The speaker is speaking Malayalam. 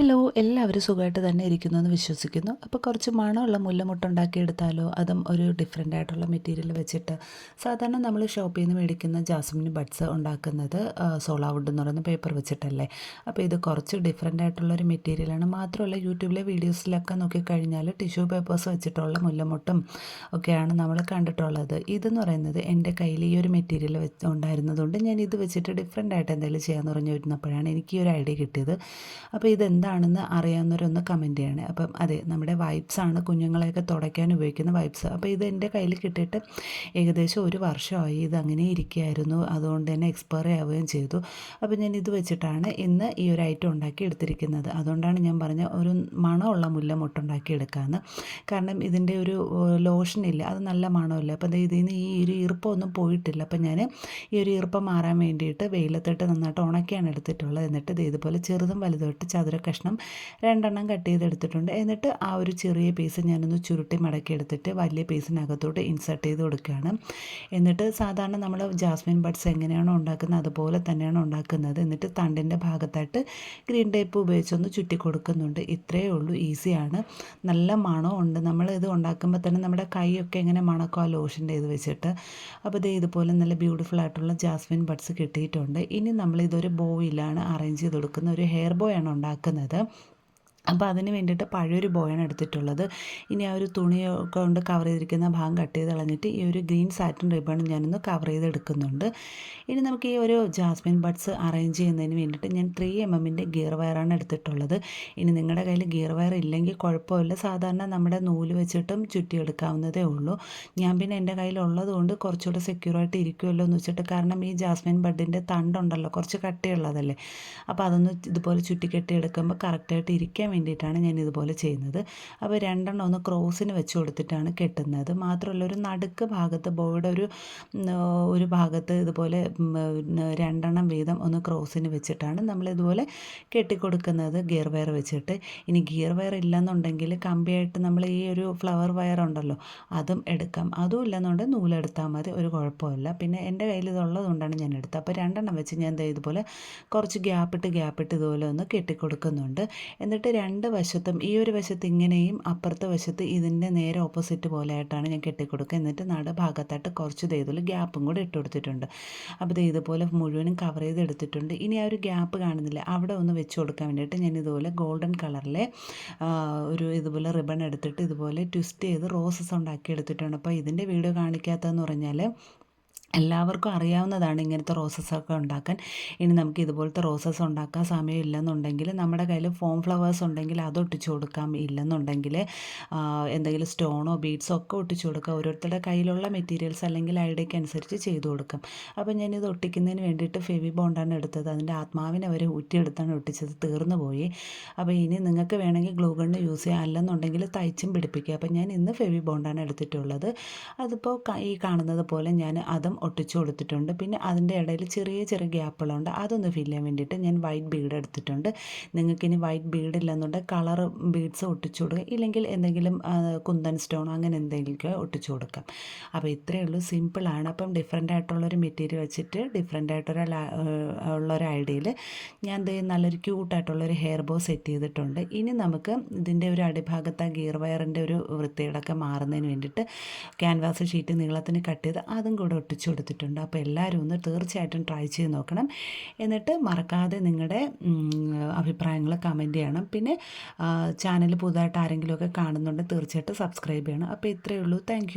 ഹലോ എല്ലാവരും സുഖമായിട്ട് തന്നെ ഇരിക്കുന്നു എന്ന് വിശ്വസിക്കുന്നു. അപ്പോൾ കുറച്ച് മണമുള്ള മുല്ലമുട്ട ഉണ്ടാക്കിയെടുത്താലോ അതും ഒരു ഡിഫറെന്റ് ആയിട്ടുള്ള മെറ്റീരിയൽ വെച്ചിട്ട്. സാധാരണ നമ്മൾ ഷോപ്പിൽ നിന്ന് മേടിക്കുന്ന ജാസ്മിൻ ബഡ്സ് ഉണ്ടാക്കുന്നത് സോളാ വുഡ് എന്ന് പറയുന്ന പേപ്പർ വെച്ചിട്ടല്ലേ? അപ്പോൾ ഇത് കുറച്ച് ഡിഫറെന്റ് ആയിട്ടുള്ളൊരു മെറ്റീരിയലാണ് മാത്രമല്ല യൂട്യൂബിലെ വീഡിയോസിലൊക്കെ നോക്കിക്കഴിഞ്ഞാൽ ടിഷ്യൂ പേപ്പേഴ്സ് വെച്ചിട്ടുള്ള മുല്ലമുട്ടും ഒക്കെയാണ് നമ്മൾ കണ്ടിട്ടുള്ളത്. ഇതെന്ന് പറയുന്നത് എന്റെ കയ്യിൽ ഈ ഒരു മെറ്റീരിയൽ വെച്ച് ഉണ്ടായിരുന്നതുകൊണ്ട് ഞാൻ ഇത് വെച്ചിട്ട് ഡിഫറെന്റ് ആയിട്ട് എന്തെങ്കിലും ചെയ്യാമെന്ന് പറഞ്ഞു വരുന്നപ്പോഴാണ് എനിക്ക് ഈ ഒരു ഐഡിയ കിട്ടിയത്. അപ്പോൾ ഇത് എന്താണെന്ന് അറിയാവുന്നവരൊന്ന് കമന്റ് ചെയ്യണേ. അപ്പം അതെ നമ്മുടെ വൈപ്സ് ആണ് കുഞ്ഞുങ്ങളെയൊക്കെ തുടയ്ക്കാൻ ഉപയോഗിക്കുന്ന വൈപ്സ് അപ്പോൾ ഇത് എന്റെ കയ്യിൽ കിട്ടിയിട്ട് ഏകദേശം ഒരു വർഷമായി ഇത് അങ്ങനെ ഇരിക്കുകയായിരുന്നു. അതുകൊണ്ട് തന്നെ എക്സ്പയർ ആവുകയും ചെയ്തു. അപ്പോൾ ഞാൻ ഇത് വെച്ചിട്ടാണ് ഇന്ന് ഈ ഒരു ഐറ്റം ഉണ്ടാക്കി എടുത്തിരിക്കുന്നത്. അതുകൊണ്ടാണ് ഞാൻ പറഞ്ഞ ഒരു മണമുള്ള മുല്ല മുട്ടുണ്ടാക്കി എടുക്കാമെന്ന് കാരണം ഇതിന്റെ ഒരു ലോഷൻ ഇല്ല. അത് നല്ല മണമില്ല? അപ്പോൾ ഇതിൽ നിന്ന് ഈ ഒരു ഈർപ്പമൊന്നും പോയിട്ടില്ല. അപ്പോൾ ഞാൻ ഈ ഒരു ഈർപ്പം മാറാൻ വേണ്ടിയിട്ട് വെയിലത്തിട്ട് നന്നായിട്ട് ഉണക്കിയാണ് എടുത്തിട്ടുള്ളത്. എന്നിട്ട് ഇത് ഇതുപോലെ ചെറുതും വലുതായിട്ട് ചതുര കഷ്ണം രണ്ടെണ്ണം കട്ട് ചെയ്തെടുത്തിട്ടുണ്ട്. എന്നിട്ട് ആ ഒരു ചെറിയ പീസ് ഞാനൊന്ന് ചുരുട്ടി മടക്കി എടുത്തിട്ട് വലിയ പീസിനകത്തോട്ട് ഇൻസർട്ട് ചെയ്ത് കൊടുക്കുകയാണ്. എന്നിട്ട് സാധാരണ നമ്മൾ ജാസ്മിൻ ബഡ്സ് എങ്ങനെയാണോ ഉണ്ടാക്കുന്നത് അതുപോലെ തന്നെയാണ് ഉണ്ടാക്കുന്നത്. എന്നിട്ട് തണ്ടിന്റെ ഭാഗത്തായിട്ട് ഗ്രീൻ ടേപ്പ് ഉപയോഗിച്ചൊന്ന് ചുറ്റി കൊടുക്കുന്നുണ്ട്. ഇത്രയേ ഉള്ളൂ ഈസിയാണ് നല്ല മണമുണ്ട് നമ്മൾ ഇത് ഉണ്ടാക്കുമ്പോൾ തന്നെ നമ്മുടെ കൈയൊക്കെ എങ്ങനെ മണക്കോ ആ ലോഷന്റെ ഇത് വെച്ചിട്ട്. അപ്പോൾ ഇത് ഇതുപോലെ നല്ല ബ്യൂട്ടിഫുൾ ആയിട്ടുള്ള ജാസ്മിൻ ബഡ്സ് കിട്ടിയിട്ടുണ്ട്. ഇനി നമ്മൾ ഇതൊരു ബോയിലാണ് അറേഞ്ച് ചെയ്ത് കൊടുക്കുന്ന ഒരു ഹെയർ ബോയാണ് ആണ് ഉണ്ടാക്കുന്നത് അപ്പോൾ അതിന് വേണ്ടിയിട്ട് പഴയൊരു ബോയാണ് എടുത്തിട്ടുള്ളത്. ഇനി ആ ഒരു തുണി കൊണ്ട് കവർ ചെയ്തിരിക്കുന്ന ഭാഗം കട്ട് ചെയ്ത് കളഞ്ഞിട്ട് ഈ ഒരു ഗ്രീൻ സാറ്റിൻ റിബൺ ഞാനൊന്ന് കവർ ചെയ്തെടുക്കുന്നുണ്ട് ഇനി നമുക്ക് ഈ ഒരു ജാസ്മിൻ ബഡ്സ് അറേഞ്ച് ചെയ്യുന്നതിന് വേണ്ടിയിട്ട് ഞാൻ ത്രീ എം എമ്മിന്റെ ഗിയർ വയറാണ് എടുത്തിട്ടുള്ളത്. ഇനി നിങ്ങളുടെ കയ്യിൽ ഗിയർ വയർ ഇല്ലെങ്കിൽ കുഴപ്പമില്ല. സാധാരണ നമ്മുടെ നൂൽ വെച്ചിട്ടും ചുറ്റിയെടുക്കാവുന്നതേ ഉള്ളൂ. ഞാൻ പിന്നെ എന്റെ കയ്യിലുള്ളത് കൊണ്ട് കുറച്ചുകൂടെ സെക്യൂറായിട്ട് ഇരിക്കുമല്ലോ എന്ന് വെച്ചിട്ട് കാരണം ഈ ജാസ്മിൻ ബഡിന്റെ തണ്ടുണ്ടല്ലോ കുറച്ച് കട്ടിയുള്ളതല്ലേ. അപ്പോൾ അതൊന്ന് ഇതുപോലെ ചുറ്റിക്കെട്ടി എടുക്കുമ്പോൾ കറക്റ്റായിട്ട് ഇരിക്കാൻ വേണ്ടിയിട്ടാണ് ഞാൻ ഇതുപോലെ ചെയ്യുന്നത്. അപ്പോൾ രണ്ടെണ്ണം ഒന്ന് ക്രോസിന് വെച്ച് കൊടുത്തിട്ടാണ് കെട്ടുന്നത്. മാത്രമല്ല ഒരു നടുക്ക് ഭാഗത്ത് ബോയുടെ ഒരു ഒരു ഭാഗത്ത് ഇതുപോലെ രണ്ടെണ്ണം വീതം ഒന്ന് ക്രോസിന് വെച്ചിട്ടാണ് നമ്മൾ ഇതുപോലെ കെട്ടിക്കൊടുക്കുന്നത് ഗിയർ വയർ വെച്ചിട്ട്. ഇനി ഗിയർ വയർ ഇല്ലെന്നുണ്ടെങ്കിൽ കമ്പിയായിട്ട് നമ്മൾ ഈ ഒരു ഫ്ലവർ വയർ ഉണ്ടല്ലോ അതും എടുക്കാം. അതും ഇല്ലെന്നുണ്ടെങ്കിൽ നൂലെടുത്താൽ മതി ഒരു കുഴപ്പമില്ല. പിന്നെ എന്റെ കയ്യിൽ ഇതുള്ളത് കൊണ്ടാണ് ഞാൻ എടുത്തത്. അപ്പോൾ രണ്ടെണ്ണം വെച്ച് ഞാൻ ഇതുപോലെ കുറച്ച് ഗ്യാപ്പിട്ട് ഗ്യാപ്പിട്ട് ഇതുപോലെ ഒന്ന് കെട്ടിക്കൊടുക്കുന്നുണ്ട്. എന്നിട്ട് രണ്ട് വശത്തും ഈ ഒരു വശത്ത് ഇങ്ങനെയും അപ്പുറത്തെ വശത്ത് ഇതിന്റെ നേരെ ഓപ്പോസിറ്റ് പോലെ ആയിട്ടാണ് ഞാൻ കെട്ടിക്കൊടുക്കുക. എന്നിട്ട് ഭാഗത്തായിട്ട് കുറച്ച് ഇതുപോലെ ഗ്യാപ്പും കൂടെ ഇട്ട് കൊടുത്തിട്ടുണ്ട്. അപ്പോൾ ഇത് ഇതുപോലെ മുഴുവനും കവർ ചെയ്ത് എടുത്തിട്ടുണ്ട്. ഇനി ആ ഒരു ഗ്യാപ്പ് കാണുന്നില്ല. അവിടെ ഒന്ന് വെച്ച് കൊടുക്കാൻ വേണ്ടിയിട്ട് ഞാൻ ഇതുപോലെ ഗോൾഡൻ കളറിലെ ഒരു ഇതുപോലെ റിബൺ എടുത്തിട്ട് ഇതുപോലെ ട്വിസ്റ്റ് ചെയ്ത് റോസസ് ഉണ്ടാക്കി എടുത്തിട്ടുണ്ട്. അപ്പോൾ ഇതിന്റെ വീഡിയോ കാണിക്കാത്തതെന്ന് പറഞ്ഞാൽ എല്ലാവർക്കും അറിയാവുന്നതാണ് ഇങ്ങനത്തെ റോസസൊക്കെ ഉണ്ടാക്കാൻ. ഇനി നമുക്ക് ഇതുപോലത്തെ റോസസ് ഉണ്ടാക്കാൻ സമയം ഇല്ലെന്നുണ്ടെങ്കിൽ നമ്മുടെ കയ്യിൽ ഫോം ഫ്ലവേഴ്സ് ഉണ്ടെങ്കിൽ അത് ഒട്ടിച്ചു കൊടുക്കാം. ഇല്ലെന്നുണ്ടെങ്കിൽ എന്തെങ്കിലും സ്റ്റോണോ ബീഡ്സോ ഒക്കെ ഒട്ടിച്ചു കൊടുക്കുക ഓരോരുത്തരുടെ കയ്യിലുള്ള മെറ്റീരിയൽസ് അല്ലെങ്കിൽ ഐഡിയയ്ക്ക് അനുസരിച്ച് ചെയ്തു കൊടുക്കാം. അപ്പോൾ ഞാനിത് ഒട്ടിക്കുന്നതിന് വേണ്ടിയിട്ട് ഫെവി ബോണ്ടാണ് എടുത്തത്. അതിന്റെ ആത്മാവിനെ അവർ ഊറ്റിയെടുത്താണ് ഒട്ടിച്ചത്. തീർന്നു പോയി. അപ്പോൾ ഇനി നിങ്ങൾക്ക് വേണമെങ്കിൽ ഗ്ലൂ ഗണ്ണ് യൂസ് ചെയ്യാം. അല്ലെന്നുണ്ടെങ്കിൽ തയ്ച്ചും പിടിപ്പിക്കുക അപ്പോൾ ഞാൻ ഇന്ന് ഫെവി ബോണ്ടാണ് എടുത്തിട്ടുള്ളത്. അതിപ്പോൾ ഈ കാണുന്നത് പോലെ ഞാൻ അതും ഒട്ടിച്ചു കൊടുത്തിട്ടുണ്ട്. പിന്നെ അതിന്റെ ഇടയിൽ ചെറിയ ചെറിയ ഗ്യാപ്പുകളുണ്ട്. അതൊന്ന് ഫില്ല് ചെയ്യാൻ വേണ്ടിയിട്ട് ഞാൻ വൈറ്റ് ബീഡ് എടുത്തിട്ടുണ്ട്. നിങ്ങൾക്കിനി വൈറ്റ് ബീഡ് ഇല്ലെന്നുണ്ടെങ്കിൽ കളർ ബീഡ്സ് ഒട്ടിച്ചു കൊടുക്കുക. ഇല്ലെങ്കിൽ എന്തെങ്കിലും കുന്തൻ സ്റ്റോൺ അങ്ങനെ എന്തെങ്കിലുമൊക്കെ ഒട്ടിച്ചു കൊടുക്കാം. അപ്പോൾ ഇത്രയേ ഉള്ളൂ. സിമ്പിളാണ് അപ്പം ഡിഫറെന്റ് ആയിട്ടുള്ളൊരു മെറ്റീരിയൽ വെച്ചിട്ട് ഡിഫറെന്റ് ആയിട്ടൊരു ഉള്ളൊരു ഐഡിയയിൽ ഞാൻ നല്ലൊരു ക്യൂട്ടായിട്ടുള്ളൊരു ഹെയർ ബോ സെറ്റ് ചെയ്തിട്ടുണ്ട്. ഇനി നമുക്ക് ഇതിന്റെ ഒരു അടിഭാഗത്ത് ആ ഗിയർ വയറിന്റെ ഒരു വൃത്തികളൊക്കെ മാറുന്നതിന് വേണ്ടിയിട്ട് ക്യാൻവാസ് ഷീറ്റ് നീളത്തിന് കട്ട് ചെയ്ത് അതും കൂടെ ഒട്ടിച്ചു കൊടുത്തിട്ടുണ്ട് അപ്പോൾ എല്ലാവരും ഒന്ന് തീർച്ചയായിട്ടും ട്രൈ ചെയ്ത് നോക്കണം. എന്നിട്ട് മറക്കാതെ നിങ്ങളുടെ അഭിപ്രായങ്ങൾ കമന്റ് ചെയ്യണം. പിന്നെ ചാനൽ പുതുതായിട്ട് ആരെങ്കിലുമൊക്കെ കാണുന്നുണ്ടെങ്കിൽ തീർച്ചയായിട്ടും സബ്സ്ക്രൈബ് ചെയ്യണം. അപ്പോൾ ഇത്രയേ ഉള്ളൂ. താങ്ക്